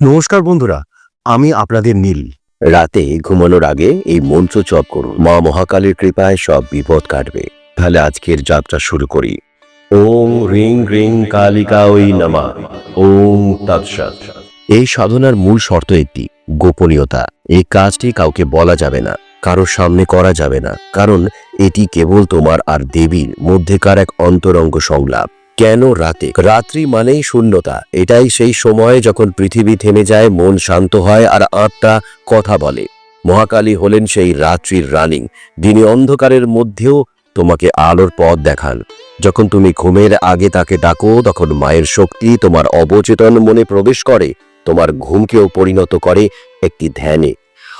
নমস্কার বন্ধুরা, আমি আপনাদের নীল। রাতে ঘুমানোর আগে এই মন্ত্র জপ করুন। মা মহাকালীর কৃপায় সব বিপদ কাটবে। তাহলে আজকের যাত্রা শুরু করি। ওম রিং রিং কালিকা ওই নামা। ওম এই সাধনার মূল শর্ত একটি, গোপনীয়তা। এই কাজটি কাউকে বলা যাবে না, কারোর সামনে করা যাবে না। কারণ এটি কেবল তোমার আর দেবীর মধ্যেকার এক অন্তরঙ্গ সংলাপ। কেন রাতে? রাত্রি মানেই শূন্যতা। এটাই সেই সময় যখন পৃথিবী থেমে যায়, মন শান্ত হয় আর আত্মা কথা বলে। মহাকালী হলেন সেই রাত্রির রানিং। দিনে অন্ধকারের মধ্যেও তোমাকে আলোর পথ দেখান। যখন তুমি ঘুমের আগে তাকে ডাকো, তখন মায়ের শক্তি তোমার অবচেতন মনে প্রবেশ করে, তোমার ঘুমকেও পরিণত করে একটি ধ্যানে।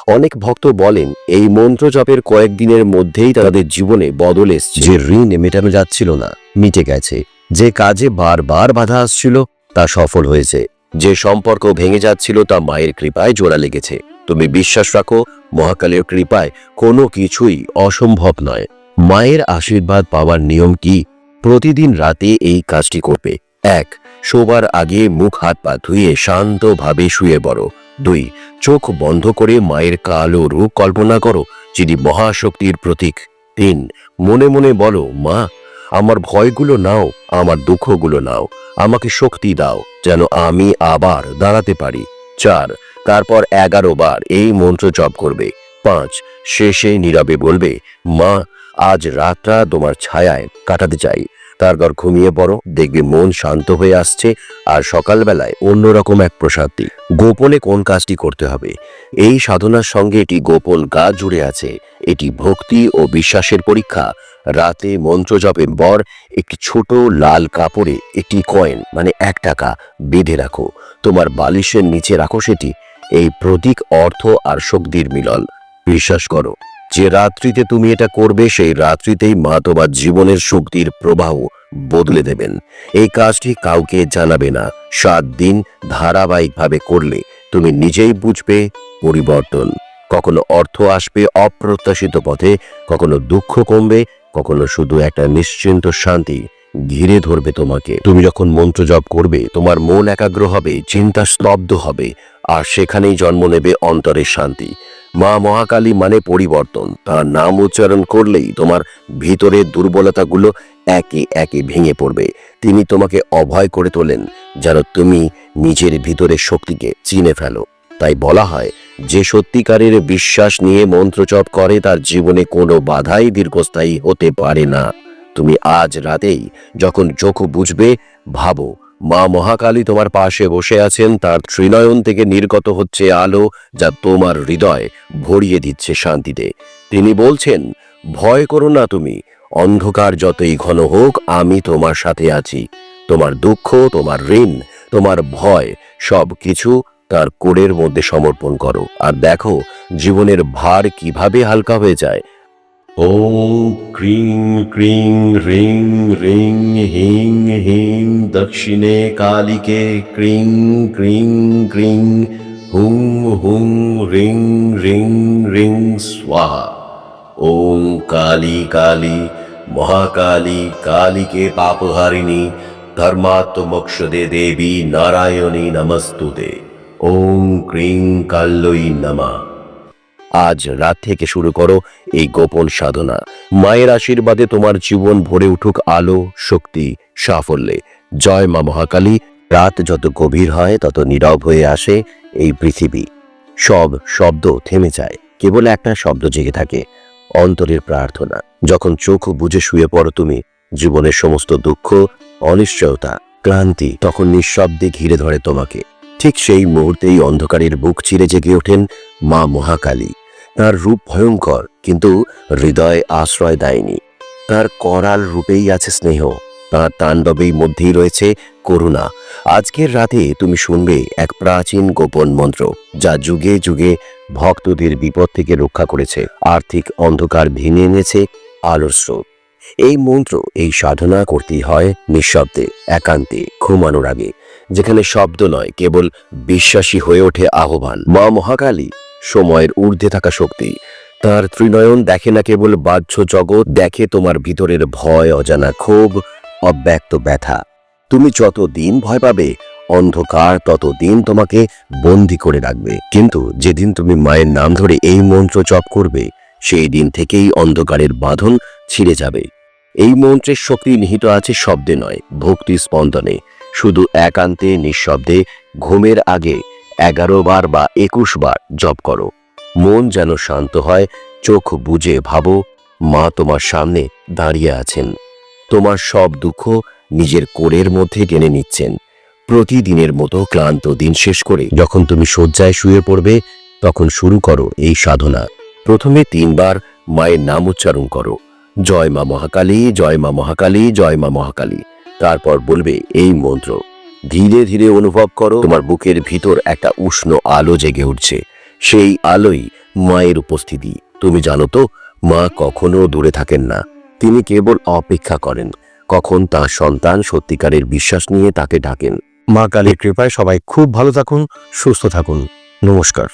অনেক ভক্ত বলেন, এই মন্ত্র জপের কয়েকদিনের মধ্যেই তাদের জীবনে বদল এসছে। যে ঋণ মেটানো যাচ্ছিল না, মিটে গেছে। যে কাজে বারবার বাধা আসছিল, তা সফল হয়েছে। যে সম্পর্ক ভেঙে যাচ্ছিল, তা মায়ের কৃপায় জোড়া লেগেছে। তুমি বিশ্বাস রাখো, মহাকালের কৃপায় কোনো কিছুই অসম্ভব নয়। মায়ের আশীর্বাদ পাওয়ার নিয়ম কি? প্রতিদিন রাতে এই কাজটি করবে। এক, শোবার আগে মুখ হাত পা ধুয়ে শান্তভাবে শুয়ে পড়ো। দুই, চোখ বন্ধ করে মায়ের কালো রূপ কল্পনা করো, যিনি মহাশক্তির প্রতীক। তিন, মনে মনে বলো, মা আমার ভয়গুলো নাও, আমার দুঃখগুলো নাও, আমাকে শক্তি দাও, যেন আমি আবার দাঁড়াতে পারি। চার, তারপর এগারো বার এই মন্ত্র জপ করবে। পাঁচ, শেষে নীরবে বলবে, মা আজ রাতটা তোমার ছায়ায় কাটাতে চাই। তারপর ঘুমিয়ে পড়ো, দেখবে মন শান্ত হয়ে আসছে আর সকালবেলায় অন্যরকম এক প্রশান্তি। গোপনে কোন কাজটি করতে হবে? এই সাধনার সঙ্গে এটি গোপন কাজ জুড়ে আছে। এটি ভক্তি ও বিশ্বাসের পরীক্ষা। রাতে মন্ত্র জপের পর একটি ছোট লাল কাপড়ে একটি কয়েন মানে এক টাকা, বেঁধে রাখো। তোমার বালিশের নিচে রাখো সেটি। এই প্রতীক, অর্থ আর শক্তির মিলন। বিশ্বাস করো। যে রাত্রিতে তুমি এটা করবে, সেই রাত্রিতেই মা তোমার জীবনের শক্তির প্রবাহ বদলে দেবেন। এই কাজটি কাউকে জানাবে না। সাত দিন ধারাবাহিকভাবে করলে তুমি নিজেই বুঝবে পরিবর্তন। কখনো অর্থ আসবে অপ্রত্যাশিত পথে, কখনো দুঃখ কমবে, কখনো শুধু একটা নিশ্চিন্ত শান্তি ঘিরে ধরবে তোমাকে। তুমি যখন মন্ত্র জপ করবে, তোমার মন একাগ্র হবে, চিন্তা স্তব্ধ হবে, আর সেখানেই জন্ম নেবে অন্তরের শান্তি। মা মহাকালী মানে পরিবর্তন। তার নাম উচ্চারণ করলেই তোমার ভিতরের দুর্বলতাগুলো একে একে ভেঙে পড়বে। তিনি তোমাকে অভয় করে তোলেন, যেন তুমি নিজের ভিতরের শক্তিকে চিনে ফেলো। তাই বলা হয়, যে সত্যিকারের বিশ্বাস নিয়ে মন্ত্রচপ করে, তার জীবনে কোনো বাধাই দীর্ঘস্থায়ী হতে পারে না। তুমি আজ রাতেই যখন চোখ বুঝবে, ভাবো মা মহাকালী তোমার পাশে বসে আছেন, তার ত্রিনয়ন থেকে নির্গত হচ্ছে আলো যা তোমার হৃদয় ভরিয়ে দিচ্ছে শান্তিতে। তিনি বলছেন, ভয় করো না তুমি, অন্ধকার যতই ঘন হোক, আমি তোমার সাথে আছি। তোমার দুঃখ, তোমার ঋণ, তোমার ভয়, সব কিছু তার কোড়ের মধ্যে সমর্পণ করো। আর দেখো, জীবনের ভার কীভাবে হালকা হয়ে যায় ওম ক্রিং ক্রিং, রিং রিং, হিং হিং, দক্ষিণে কালিকে ক্রিং ক্রিং ক্রিং, হুং হুং, রিং রিং রিং স্বাহা ওম কালী কালী, মহাকালী, কালীকে পাপহারিণী, ধর্মাত্মমোক্ষদে দেবী নারায়ণী নমস্তুতে। ওম ক্রিং কাল্লই নমা। আজ রাত থেকে শুরু করো এই গোপন সাধনা। মায়ের আশীর্বাদে তোমার জীবন ভরে উঠুক আলো, শক্তি, সাফল্যে। জয় মা মহাকালী, রাত যত গভীর হয়, তত নীরব হয়ে আসে এই পৃথিবী। সব শব্দ থেমে যায়, কেবল একটা শব্দ জেগে থাকে, অন্তরের প্রার্থনা। যখন চোখ বুঝে শুয়ে পড়ো তুমি, জীবনের সমস্ত দুঃখ, অনিশ্চয়তা, ক্লান্তি তখন নিঃশব্দে ঘিরে ধরে তোমাকে। ঠিক সেই মুহূর্তেই অন্ধকারের বুক চিরে জেগে ওঠেন মা মহাকালী। তার রূপ ভয়ঙ্কর, কিন্তু হৃদয় আশ্রয় দেয়নি। তার করাল রূপেই আছে স্নেহ। তার তাণ্ডবেই মধ্যেই রয়েছে করুণা। আজকের রাতে তুমি শুনবে এক প্রাচীন গোপন মন্ত্র, যা যুগে যুগে ভক্তদের বিপদ থেকে রক্ষা করেছে। আর্থিক অন্ধকার ভেঙে এনেছে আলোর স্রোত। এই মন্ত্র, এই সাধনা করতেই হয় নিঃশব্দে, একান্তে, ঘুমানোর আগে, যেখানে শব্দ নয়, কেবল বিশ্বাসী হয়ে ওঠে আহ্বান। মা মহাকালী সময়ের ঊর্ধ্বে থাকা শক্তি। তার ত্রিনয়ন দেখে না কেবল বাহ্য জগৎ, দেখে তোমার ভিতরের ভয়, অজানা ক্ষোভ, অব্যক্ত ব্যথা। তুমি যত দিন ভয় পাবে, অন্ধকার ততদিন তোমাকে বন্দি করে রাখবে। কিন্তু যেদিন তুমি মায়ের নাম ধরে এই মন্ত্র জপ করবে, সেই দিন থেকেই অন্ধকারের বাঁধন ছিঁড়ে যাবে। এই মন্ত্রের শক্তি নিহিত আছে শব্দে নয়, ভক্তি স্পন্দনে। শুধু একান্তে, নিঃশব্দে, ঘুমের আগে এগারো বার বা একুশ বার জপ করো। মন যেন শান্ত হয়, চোখ বুজে ভাবো, মা তোমার সামনে দাঁড়িয়ে আছেন। তোমার সব দুঃখ নিজের কোরের মধ্যে টেনে নিচ্ছেন। প্রতিদিনের মতো ক্লান্ত দিন শেষ করে যখন তুমি শয্যায় শুয়ে পড়বে, তখন শুরু করো এই সাধনা। প্রথমে তিনবার মায়ের নাম উচ্চারণ করো। জয় মা মহাকালী, জয় মা মহাকালী, জয় মা মহাকালী। তারপর বলবে এই মন্ত্র। ধীরে ধীরে অনুভব করো, তোমার বুকের ভিতর একটা উষ্ণ আলো জেগে উঠছে। সেই আলোই মায়ের উপস্থিতি। তুমি জানো তো, মা কখনো দূরে থাকেন না। তিনি কেবল অপেক্ষা করেন। কখন তার সন্তান সত্যিকারের বিশ্বাস নিয়ে তাকে ডাকেন। মা কালীর কৃপায় সবাই খুব ভালো থাকুন, সুস্থ থাকুন। নমস্কার।